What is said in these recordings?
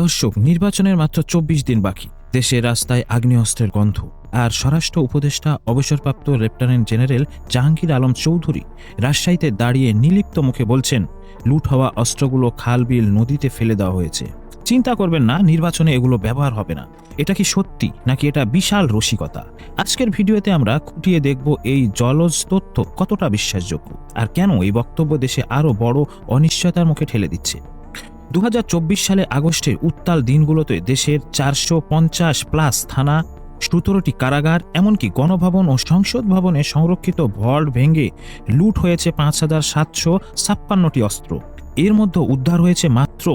দর্শক, নির্বাচনের মাত্র চব্বিশ দিন বাকি। দেশের রাস্তায় আগ্নেয়াস্ত্রের গন্ধ। আর স্বরাষ্ট্র উপদেষ্টা, অবসরপ্রাপ্ত লেফটেন্যান্ট জেনারেল জাহাঙ্গীর আলম চৌধুরী রাজশাহীতে দাঁড়িয়ে নিলিপ্ত মুখে বলছেন, লুট হওয়া অস্ত্রগুলো খাল, বিল, নদীতে ফেলে দেওয়া হয়েছে। চিন্তা করবেন না, নির্বাচনে এগুলো ব্যবহার হবে না। এটা কি সত্যি, নাকি এটা বিশাল রসিকতা? আজকের ভিডিওতে আমরা খুঁটিয়ে দেখব এই জলজ তথ্য কতটা বিশ্বাসযোগ্য। আর কেন এই বক্তব্য দেশে আরও বড় অনিশ্চয়তার মুখে ঠেলে দিচ্ছে? দু হাজার চব্বিশ সালে আগস্টের উত্তাল দিনগুলোতে দেশের চারশো পঞ্চাশ প্লাস থানা, সতেরোটি কারাগার, এমনকি গণভবন ও সংসদ ভবনে সংরক্ষিত ভল্ট ভেঙে লুট হয়েছে পাঁচ হাজার সাতশো ছাপ্পান্নটি অস্ত্র। এর মধ্যে উদ্ধার হয়েছে মাত্র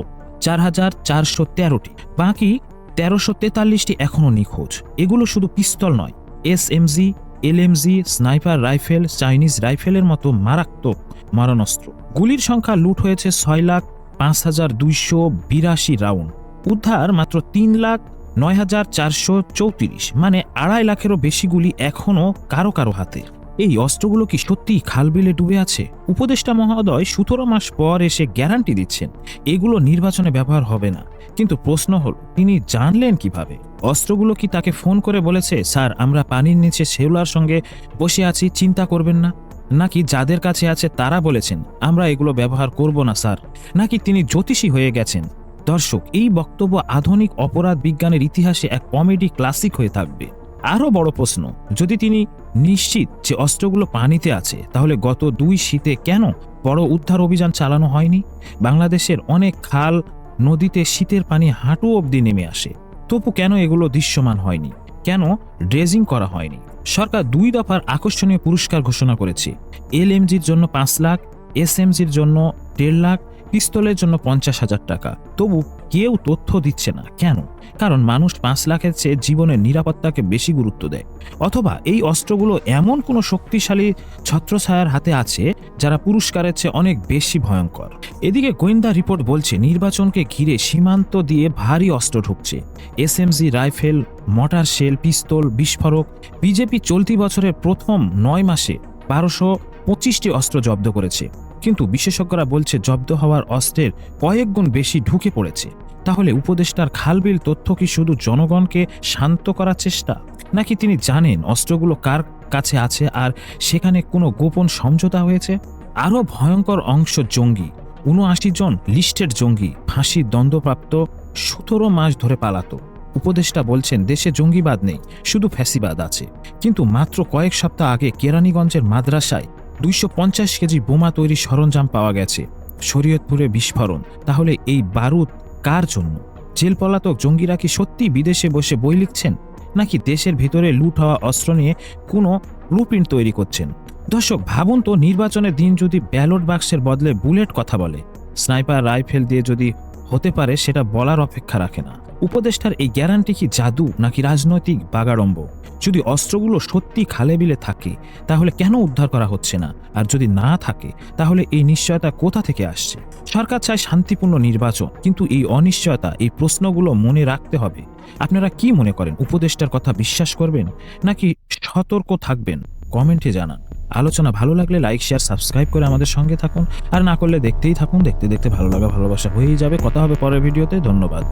চার হাজার চারশো তেরোটি। বাকি তেরোশো তেতাল্লিশটি এখনও নিখোঁজ। এগুলো শুধু পিস্তল নয়, S MG LMG sniper rifle, Chinese রাইফেলের মতো মারাত্মক মারণাস্ত্র। গুলির সংখ্যা লুট হয়েছে ছয় লাখ পাঁচ হাজার দুইশো বিরাশি রাউন্ড। উদ্ধার মাত্র তিন লাখ নয় হাজার চারশো চৌত্রিশ মানে আড়াই লাখেরও বেশি গুলি এখনও কারও কারও হাতে। এই অস্ত্রগুলো কি সত্যিই খালবিলে ডুবে আছে? উপদেষ্টা মহোদয় সতেরো মাস পর এসে গ্যারান্টি দিচ্ছেন, এগুলো নির্বাচনে ব্যবহার হবে না। কিন্তু প্রশ্ন হল, তিনি জানলেন কীভাবে? অস্ত্রগুলো কি তাকে ফোন করে বলেছে, স্যার, আমরা পানির নিচে শেওলার সঙ্গে বসে আছি, চিন্তা করবেন না নাকি যাদের কাছে আছে তারা বলেছেন, আমরা এগুলো ব্যবহার করব না, স্যার। নাকি তিনি জ্যোতিষী হয়ে গেছেন? দর্শক, এই বক্তব্য আধুনিক অপরাধ বিজ্ঞানের ইতিহাসে এক কমেডি ক্লাসিক হয়ে থাকবে। আরও বড় প্রশ্ন, যদি তিনি নিশ্চিত যে অস্ত্রগুলো পানিতে আছে, তাহলে গত দুই শীতে কেন বড় উদ্ধার অভিযান চালানো হয়নি? বাংলাদেশের অনেক খাল নদীতে শীতের পানি হাঁটু অবধি নেমে আসে। তবু কেন এগুলো দৃশ্যমান হয়নি? কেন ড্রেজিং করা হয়নি? সরকার দুই দফার আকর্ষণীয় পুরস্কার ঘোষণা করেছে। এলএমজির জন্য পাঁচ লাখ, এসএমজির জন্য দেড় লাখ পিস্তলের জন্য পঞ্চাশ হাজার টাকা। তবু কেউ তথ্য দিচ্ছে না। কেন? কারণ মানুষ পাঁচ লাখের চেয়ে জীবনের নিরাপত্তাকে বেশি গুরুত্ব দেয়। অথবা এই অস্ত্রগুলো এমন কোনো শক্তিশালী ছত্রছায়ার হাতে আছে, যারা পুরস্কারের চেয়ে অনেক বেশি ভয়ঙ্কর। এদিকে গোয়েন্দা রিপোর্ট বলছে, নির্বাচনকে ঘিরে সীমান্ত দিয়ে ভারী অস্ত্র ঢুকছে। এসএমজি রাইফেল মটার শেল, পিস্তল, বিস্ফোরক, বিজেপি চলতি বছরের প্রথম নয় মাসে বারোশো পঁচিশটি অস্ত্র জব্দ করেছে। কিন্তু বিশেষজ্ঞরা বলছে জব্দ হওয়ার অস্ত্রের কয়েক গুণ বেশি ঢুকে পড়েছে। তাহলে উপদেষ্টার খালবিল তথ্য কি শুধু জনগণকে শান্ত করার চেষ্টা? নাকি তিনি জানেন অস্ত্রগুলো কার কাছে আছে আর সেখানে কোনো গোপন সমঝোতা হয়েছে? আরও ভয়ঙ্কর অংশ জঙ্গি উনআশি জন লিস্টেড জঙ্গি ফাঁসির দণ্ডপ্রাপ্ত, সতেরো মাস ধরে পালাতো। উপদেষ্টা বলছেন, দেশে জঙ্গিবাদ নেই, শুধু ফ্যাসিবাদ আছে। কিন্তু মাত্র কয়েক সপ্তাহ আগে কেরানীগঞ্জের মাদ্রাসায় দুইশো পঞ্চাশ কেজি বোমা তৈরি সরঞ্জাম পাওয়া গেছে। শরীয়তপুরে বিস্ফোরণ। তাহলে এই বারুদ কার জন্য? জেল পলাতক জঙ্গিরা কি সত্যি বিদেশে বসে বই লিখছেন? নাকি দেশের ভিতরে লুট হওয়া অস্ত্র নিয়ে কোনো ব্লুপ্রিন্ট তৈরি করছেন? দর্শক, ভাবুন তো, নির্বাচনের দিন যদি ব্যালট বাক্সের বদলে বুলেট কথা বলে। স্নাইপার রাইফেল দিয়ে যদি হতে পারে, সেটা বলার অপেক্ষা রাখে না। উপদেষ্টার এই গ্যারান্টি কি জাদু নাকি রাজনৈতিক বাগাড়ম্ব? যদি অস্ত্রগুলো সত্যি খালে বিলে থাকে, তাহলে কেন উদ্ধার করা হচ্ছে না? আর যদি না থাকে, তাহলে এই নিশ্চয়তা কোথা থেকে আসছে? সরকার চায় শান্তিপূর্ণ নির্বাচন, কিন্তু এই অনিশ্চয়তা, এই প্রশ্নগুলো মনে রাখতে হবে। আপনারা কি মনে করেন? উপদেষ্টার কথা বিশ্বাস করবেন নাকি সতর্ক থাকবেন? কমেন্টে জানান। আলোচনা ভালো লাগলে লাইক, শেয়ার, সাবস্ক্রাইব করে আমাদের সঙ্গে থাকুন। আর না করলে দেখতেই থাকুন। দেখতে দেখতে ভালো লাগা, ভালোবাসা হয়েই যাবে। কথা হবে পরের ভিডিওতে। ধন্যবাদ।